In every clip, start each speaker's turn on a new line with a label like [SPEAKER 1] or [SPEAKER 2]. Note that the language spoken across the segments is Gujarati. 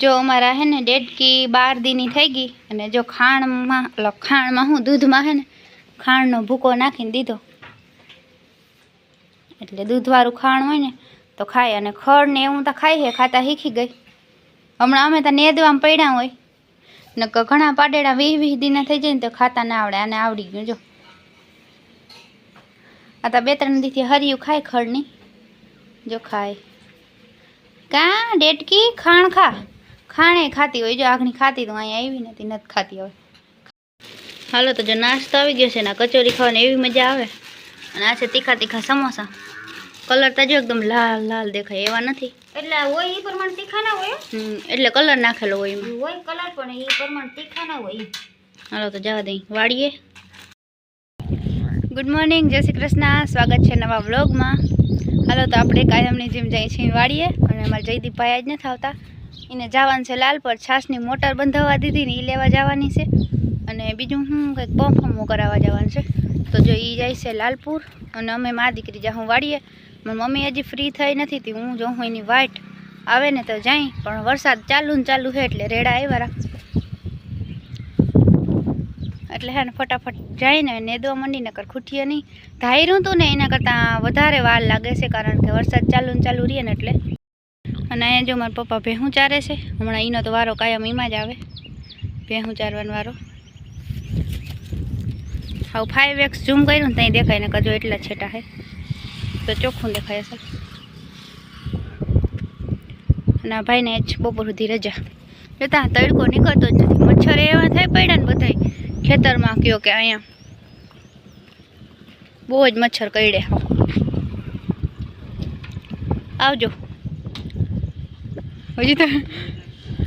[SPEAKER 1] જો અમારા હે ને ડેડકી બાર દીની થઈ ગઈ અને જો ખાણમાં ખાણમાં હું દૂધમાં હે ને, ખાણનો ભૂકો નાખીને દીધો. એટલે દૂધવાળું ખાણ હોય ને, તો ખાય. અને ખડ ને એવું તો ખાય છે ખાતા શીખી ગઈ. હમણાં અમે તો નેદવામાં પડ્યા હોય. ને ઘણા પાડેડા વીસ વીસ દીના થઈ જાય ને તો ખાતા ના આવડે, આને આવડી ગયું, જો. આ તો બે, ત્રણ દીથી હરિયું ખાય ખડની. જો ખાય. કા ડેટકી ખાણ ખા? ખાણે ખાતી હોય જો આગની ખાતી તો અહીંયા આવી નથી નથી ખાતી હવે. હાલો તો જો નાસ્તો આવી ગયો છે ને કચોરી ખાવાની એવી મજા આવે. અને આ છે તીખા તીખા સમોસા. કલર તો જો એકદમ લાલ લાલ દેખાય એવા નથી.
[SPEAKER 2] એટલે હોય એ પ્રમાણે તીખા ના હોય?
[SPEAKER 1] એટલે કલર નાખેલો હોય એમાં.
[SPEAKER 2] હોય કલર પણ એ પ્રમાણે તીખા ના હોય.
[SPEAKER 1] હાલો તો જવા દઈ વાળીએ. ગુડ મોર્નિંગ જય શ્રી કૃષ્ણ. સ્વાગત છે નવા વ્લોગમાં. હાલો તો આપણે કાયમની જેમ જઈએ છીએ વાળીએ. અને અમારે જયદીપભાઈ આજ નથી આવતા. એને જવાનું છે લાલ પર. છાસની મોટર બંધાવવા દીધી ને એ લેવા જવાની છે. અને બીજું હું કંઈક પંપમો કરાવવા જવાનું છે. તો જો એ જાય છે લાલપુર. અને અમે મા દીકરી જા હું વાળીએ મમ્મી હજી ફ્રી થઈ નથી હતી હું જો હું એની વાઇટ આવે ને તો જાય. પણ વરસાદ ચાલુ ને ચાલુ છે એટલે રેડા આવ્યા. એટલે હે ને ફટાફટ જઈને નેદવા માંડી નકર ખૂટીએ નહીં. ધાર્યું હતું ને એના કરતાં વધારે વાર લાગે છે કારણ કે વરસાદ ચાલુ ને ચાલુ રહીએ ને એટલે. અને અહીંયા જો મારા પપ્પા ભેહું ચારે છે, હમણાં એનો તો વારો કાયમ એમાં જ આવે. ભેહું ચારવાનો વારો. હવે ફાઈવ એક્સ ઝૂમ કર્યું ને ત્યાં દેખાય ને કજો એટલા છેટા હે. તો ચોખ્ખું દેખાય છે અને આ ભાઈને જ બપોર સુધી રજા. જોતા તડકો નીકળતો જ નથી. મચ્છર એવા થાય પડ્યા ને બધાય ખેતરમાં કયો કે અહીંયા. બહુ જ મચ્છર કરડે આવજો. હજી તો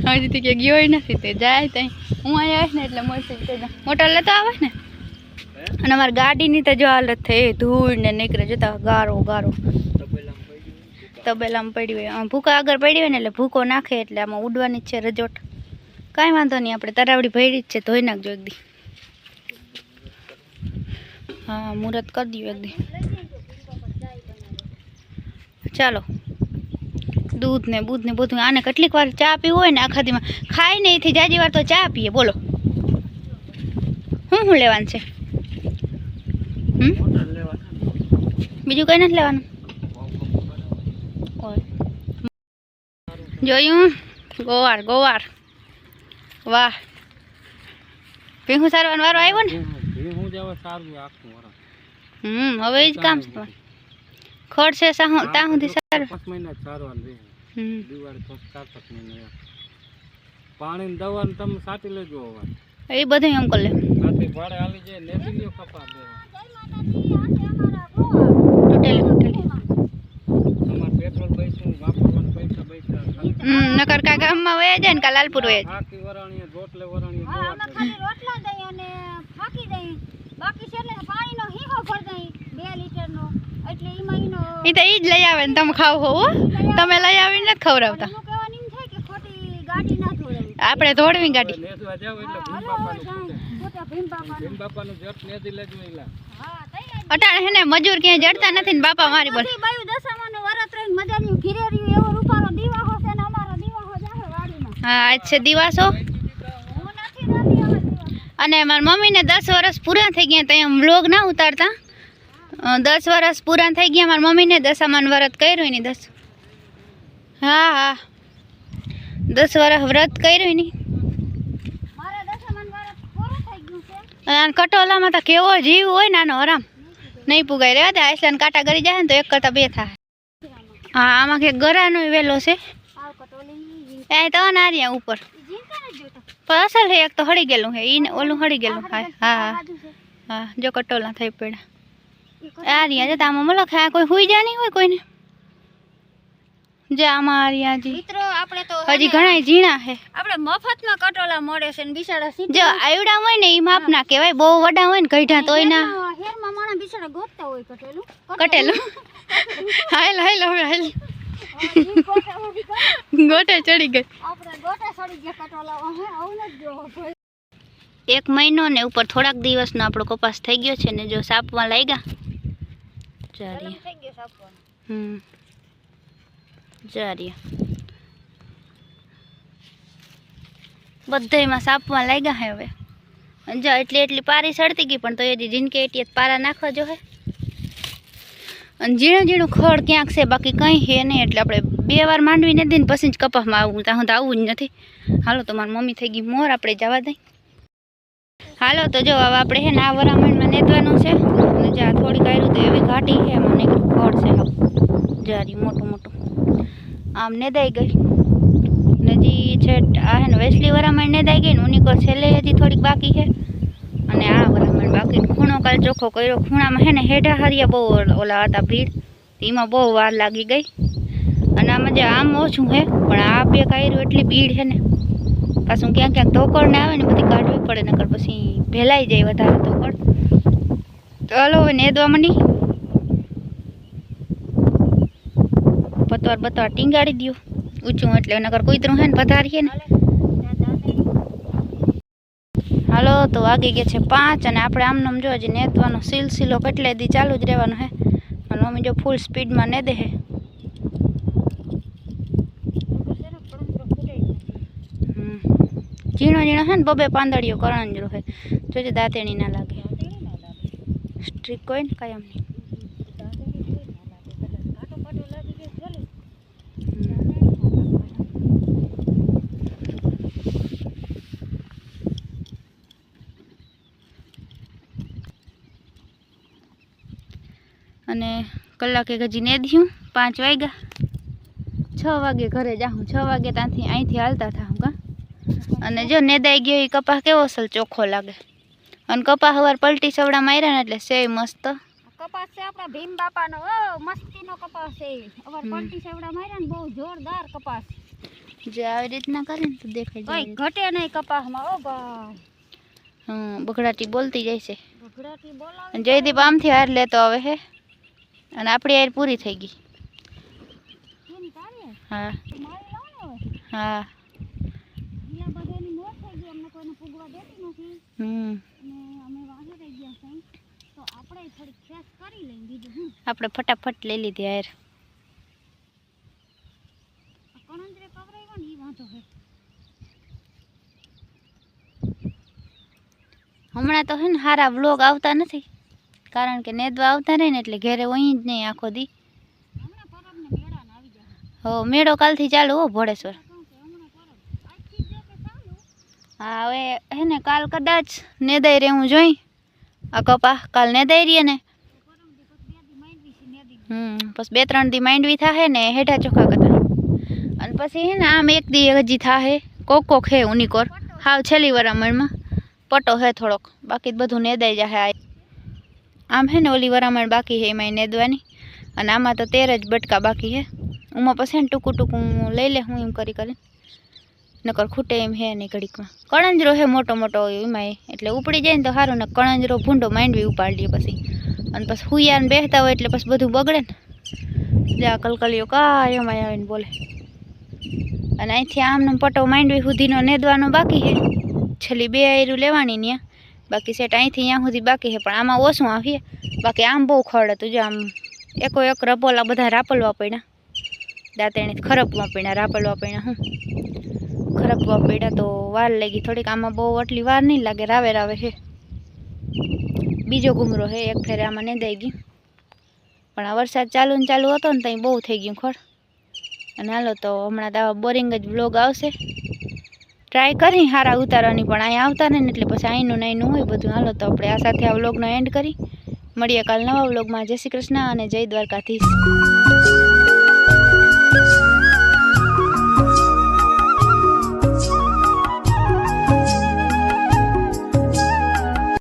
[SPEAKER 1] હજી તો કે ગયો નથી, તે જાય ત્યાં હું અહીંયા આવીશ ને એટલે મળશે મોટર લેતો આવે ને? અને અમારી ગાડીની તો જો હાલત થઈ ધૂળ ને નીકળે જોતા ગારો ગારો. તબેલામાં પડી હોય. ભૂકા આગળ પડી હોય ને એટલે ભૂકો નાખે એટલે આમાં ઉડવાની છે રજોટ. કાંઈ વાંધો નહીં, આપણે તરાવડી ભરી જ છે, ધોઈ નાખજો એક દી. હા મુહૂર્ત કરી દઉં એક દી. ચાલો. દૂધ ને બૂધ ને બધું આને કેટલીક વાર ચા પીવું હોય ને આખા દીમાં. ખાય નહીં થી જાજી વાર તો ચા પીએ. બોલો. હું શું લેવાનું છે? બીજું કંઈ નથી લેવાનું? જોયું? ગોવાર ગોવાર. વાહ. ભીહું સારવાનો વારો આવ્યો ને?
[SPEAKER 3] હું જવા સારું આખું
[SPEAKER 1] હમ હવે જ કામ છે. તમારે ખડ છે સાહુ ત્યાં સુધી સારું
[SPEAKER 3] પાંચ મહિના જ સારવાર રહે
[SPEAKER 1] હમ
[SPEAKER 3] દિવાળી તો ચાર પાંચ મહિના એમ. પાણી ને દવા ને તમે સાટી લેજો હવે
[SPEAKER 1] એ બધું એમ કરી લે
[SPEAKER 3] સાથી ભાડે હાલી જાય નેતી લ્યો કપા દેવા
[SPEAKER 1] તૂટેલી તૂટેલી
[SPEAKER 3] તમારે પેટ્રોલ પૈસા વાપરવાના પૈસા પૈસા
[SPEAKER 1] હમ નકર કા ગામમાં વયા જાય ને કા લાલપુર વયા જાય
[SPEAKER 3] આખી વરાણીએ રોટલે વરાણીએ
[SPEAKER 2] હા
[SPEAKER 3] દવા
[SPEAKER 2] અમે
[SPEAKER 3] દે.
[SPEAKER 2] ખાલી રોટલા દઈ અને ફાકી દઈ બાકી છે એટલે પાણીનો હીહો ભર દઈ બે લીટરનો એટલે એમાં એનો
[SPEAKER 1] એ તો એ જ લઈ આવે ને તમે ખાવ હો હો. તમે લઈ આવીને નથી ખવડાવતા.
[SPEAKER 2] એનું કહેવાનું એમ થાય કે ખોટી ગાડી ના ધોડાવી
[SPEAKER 1] આપણે ધોળવી ગાડી. અટાણે હે ને મજૂર ક્યાંય જડતા નથી ને બાપા મારી બોલ
[SPEAKER 2] બધી બાયું દશામાનું વરત રહીને મજાની ઘીરે રહ્યું એવો રૂપારો દીવાહો છે ને અમારો દીવાહો જાહે વાડીમાં.
[SPEAKER 1] હા આજ છે દિવાસો.
[SPEAKER 2] હવે
[SPEAKER 1] અને મારી મમ્મીને દસ વર્ષ પૂરા થઈ ગયા ત્યાં વ્લોગ ના ઉતારતા. દસ વર્ષ પૂરા થઈ ગયા. મારી મમ્મીને દશામાન વ્રત કર્યું ની દસ. હા હા. દસ વર્ષ વ્રત કર્યું ની.
[SPEAKER 2] મારા દશામાન વરત પૂરું થઈ ગયું છે?
[SPEAKER 1] અને આ કટોલામાં તો કેવો જીવ હોય ને આનો આરામ. નહીં પુગાય. રહેવા દે આઈસલાન્ડ કાંટા કરી જાય ને તો એક કરતા બે થાય. હા આમાં કે ગરાનો વેલો છે.
[SPEAKER 2] આવ કટોલી
[SPEAKER 1] એ તો નારિયા ઉપર.
[SPEAKER 2] જીનકા ને જોતો.
[SPEAKER 1] પણ અસલ છે એક તો હળી ગયેલું છે ઈને ઓલું હળી ગયેલું હા હા. હા
[SPEAKER 2] બાજુ છે.
[SPEAKER 1] હા જો કટોલા થઈ પડ્યા.
[SPEAKER 2] ઈ કટોલી.
[SPEAKER 1] આ રહ્યા જતા આમાં મલક હા કોઈ હુઈ જા નહીં હોય કોઈને. જે આમાં આ રહ્યા
[SPEAKER 2] મિત્રો આપણે તો
[SPEAKER 1] હજી ઘણા ઝીણા છે
[SPEAKER 2] આપણે મફતમાં કટોલા મળે છે ને બિચારા સીધા.
[SPEAKER 1] જો હોય ને એ માપના કહેવાય બહુ વડા હોય ને કઢા તોય ના
[SPEAKER 2] હેરમાં- માણસ બિચારા ગોતતા હોય કટેલું.
[SPEAKER 1] કટેલું. હાલ હાલ હવે હાલ.
[SPEAKER 2] ગોટા
[SPEAKER 1] ચડી ગઈ.
[SPEAKER 2] આપણે ગોટા સડી ગયા કટોલા આવું નથી જોવો કોઈ.
[SPEAKER 1] એક મહિનો ને ઉપર થોડાક દિવસનો આપણો કપાસ થઈ ગયો છે ને જો સાપમાં લાગ્યા
[SPEAKER 2] ગયું
[SPEAKER 1] હમ. ચારીએ બધાયમાં સાપમાં લાગ્યા હે હવે. જો એટલી એટલી પારી સડતી ગઈ પણ તો એ જીનકે એટલી પારા નાખવા જો હે. અને ઝીણું ઝીણું ખડ ક્યાંક છે બાકી કંઈ છે નહીં એટલે આપણે બે વાર માંડવી નથી ને પછી જ કપાસમાં આવવું ત્યાં હું તો આવવું જ નથી. હાલો તો મારી મમ્મી થઈ ગઈ મોર આપણે જવા દઈ. હાલો, તો જો, હવે આપણે છે ને આ વરામણમાં નેતવાનું છે. અને જ્યાં થોડીક આવ્યું તો એવી ઘાટી છે નીકળું ખડ છે. જારી, મોટું મોટું. આમ નેદાઈ ગઈ. નજી છે આ છે ને વેસલી વરામણ નેદાઈ ગઈ ને ઉનિકો છેલ્લે હજી થોડીક બાકી છે. અને આ વરામણ બાકી ખૂણો કાલ ચોખ્ખો કર્યો. ખૂણામાં હે ને હેઠા હારિયા બહુ ઓલા હતા ભીડ. એમાં બહુ વાર લાગી ગઈ. અને આમાં જે આમ ઓછું છે, પણ આ બે કાયરું એટલી ભીડ છે ને પાછું ક્યાંક ક્યાંક ધોકડ ને આવે ને બધી કાઢવી પડે, નકર પછી ભેલાઈ જાય વધારે ધોકડ. તો હાલો હવે નેદવા મની પતવાર બતવાર ટીંગાડી દઉં ઊંચું એટલે નકર કૂતરું હે ને પધારીએ ને. હાલો તો વાગી ગયા છે પાંચ અને આપણે આમને જો હજી નેતવાનો સિલસિલો કેટલે દી, ચાલુ જ રહેવાનો હે. અને મમ્મી જો ફૂલ સ્પીડમાં ને દે હમ. ઝીણો ઝીણો છે ને બબે પાંદડીઓ કરણજરો હે જોજે દાંતેણી ના લાગે. સ્ટ્રીક કોઈ ને કાયમ. નહીં અને કલાકે હજી નેધ્યું પાંચ વાગ્યા. છ વાગે ઘરે જાઉં, છ વાગે ત્યાંથી અહીંથી હાલતા થાઉં કા. અને જો નેદાઈ ગયો એ કપાસ કેવો અસલ ચોખ્ખો લાગે? અને કપાસ હવાર પલટી સવડા માર્યા ને એટલે સેય મસ્ત.
[SPEAKER 2] કપાસ છે આપણા ભીમ બાપાનો ઓ મસ્તીનો કપાસ છે પલટી સેવડા માર્યા ને બહુ જોરદાર કપાસ.
[SPEAKER 1] જે આવી રીતના કરે ને તો દેખાય જાય.
[SPEAKER 2] ઘટે નહીં કપાસમાં ઓ ભાઈ.
[SPEAKER 1] હમ બગડાટી બોલતી જાય છે.
[SPEAKER 2] બોલાવે
[SPEAKER 1] જયદીપ આમથી હાર લેતો આવે હે. અને આપણી હાર પૂરી થઈ ગઈ. હા.
[SPEAKER 2] હવે?
[SPEAKER 1] હા
[SPEAKER 2] અહીંયા બધાની મોત થઈ ગઈ અમને કોઈને પૂગવા દેતી નથી.
[SPEAKER 1] હમ.
[SPEAKER 2] અને અમે વાહે રહી ગયા છે. તો આપણે થોડીક ખેસ કરી લઈએ બીજું હું
[SPEAKER 1] આપણે ફટાફટ લઈ લીધી હાર.
[SPEAKER 2] આ કણંજરે કવરાવ્યા ને એ વાંધો છે
[SPEAKER 1] હમણાં તો હે ને સારા વ્લોગ આવતા નથી. કારણ કે નેદવા આવતા રહે ને એટલે ઘેરે વહી જ નહીં આખો દી.
[SPEAKER 2] હમણાં પરબને મેળાને આવી જાય
[SPEAKER 1] હો મેળો કાલથી ચાલુ હો ભોળેશ્વર
[SPEAKER 2] કહું કે હમણાં પરબ આજથી જ જો કે ચાલુ
[SPEAKER 1] હા, હવે હે ને કાલ કદાચ નેદાઈ રહેવું જોઈ. આ કપા, કાલ રહીએ ને
[SPEAKER 2] પરમ દી પછી બે દી માંડવી છે નેદી
[SPEAKER 1] હમ, પછી બે ત્રણ દી માંડવી થાહે ને હેઠા ચોખા કરતા. અને પછી હે ને આમ એક દી હજી થાહે. કોક કોક હે ઉનિકોર. હાવ છેલ્લી વરામણમાં પટો હે થોડોક. બાકી બધું નેદાઈ જાહે આ. આમ હે ને ઓલી વરામણ બાકી હે એમાં નેદવાની. અને આમાં તો તેર જ બટકા બાકી હે. ઉમાં પછી ને ટૂંકું ટૂંકું લઈ લે, હું એમ કરી કરીને. નકર ખૂટે એમ હે નહીં ઘડીકમાં કણંજરો હે મોટો મોટો એમાં એટલે ઉપડી જાય ને તો સારું ને કણંજરો ભૂંડો માંડવી ઉપાડીએ પછી. અને પછી હુયાને બેસતા હોય એટલે પછી બધું બગડે ને. જા કલકલીઓ કાયમાં આવીને બોલે. અને અહીંથી આમનો પટો માંડવી સુધીનો નેદવાનો બાકી છે છેલ્લી બે આયરું લેવાની ત્યાં બાકી સેટ અહીંથી ત્યાં સુધી બાકી છે પણ આમાં ઓછું આવીએ. બાકી આમ બહુ ખડ હતું, જો આમ એકો એક રપોલા બધા રાપલવા પડ્યા. દાંતેણી ખરપવા પડ્યા રાપલવા પડ્યા હું ખરપવા પડ્યા તો વાર લાગી. થોડીક આમાં બહુ આટલી વાર નહીં લાગે, રાવે રાવે છે. બીજો ઘૂમરો છે, એક ફેરે આમાં નેદાઈ ગયું પણ આ વરસાદ ચાલુ ને ચાલુ હતો ને ત્યાં બહુ થઈ ગયું ખોળ અને હાલો તો હમણાં તો બોરિંગ જ બ્લોગ આવશે. ટ્રાય કરી સારા ઉતારવાની, પણ અહીંયા આવતા ને એટલે પછી અહીંનું નાઈનું હોય બધું. હાલો તો આપણે આ સાથે આ વ્લોગનો એન્ડ કરી. મળીએ કાલ નવા વ્લોગમાં જય શ્રી કૃષ્ણ અને જય દ્વારકાધીશ.